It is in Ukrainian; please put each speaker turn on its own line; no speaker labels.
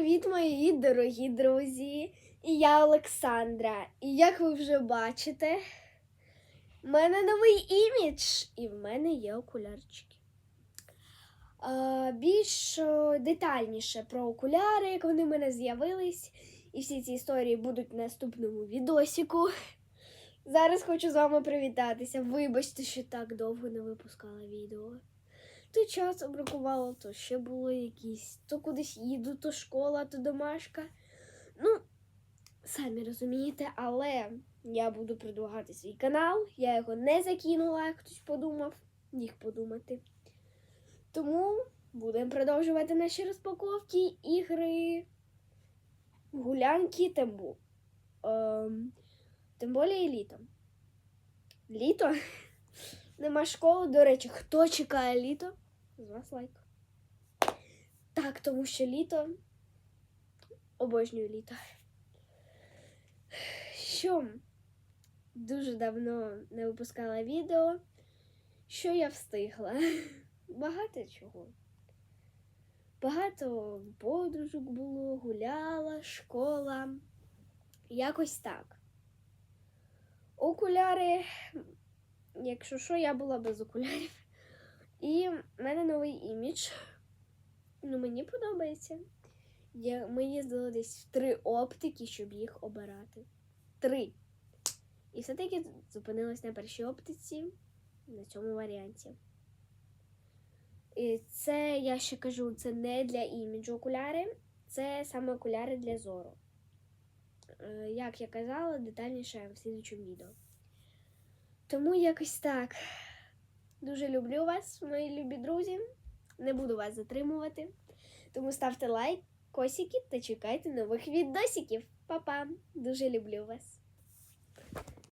привіт, мої дорогі друзі! І я Олександра. І як ви вже бачите, в мене новий імідж, і в мене є окулярчики. А, більш детальніше про окуляри, як вони в мене з'явились, і всі ці історії будуть в наступному відосіку. Зараз хочу з вами привітатися. Вибачте, що так довго не випускала відео. То час бракувало, то ще було якісь, то кудись їду, то школа, то домашка. Ну, самі розумієте, але я буду продовгати свій канал. Я його не закинула, як хтось подумав, міг подумати. Тому будемо продовжувати наші розпаковки, ігри, гулянки, тим, бу- ем, тим більше літом. Літо? Нема школи. До речі, хто чекає літо? З вас лайк. Так, тому що літо. Обожнюю літо. Що? Дуже давно не випускала відео. Що я встигла? Багато чого. Багато подружок було, гуляла, школа. Якось так. Окуляри Якщо що, я була без окулярів. І в мене новий імідж. Ну, мені подобається. Я, ми їздили десь в три оптики, щоб їх обирати. Три. І все-таки зупинилась на першій оптиці на цьому варіанті. І це, я ще кажу, це не для іміджу окуляри, це саме окуляри для зору. Е, Як я казала, детальніше в слідчому відео. Тому якось так. Дуже люблю вас, мої любі друзі. Не буду вас затримувати. Тому ставте лайк, косики та чекайте нових відосиків. Па-па! Дуже люблю вас.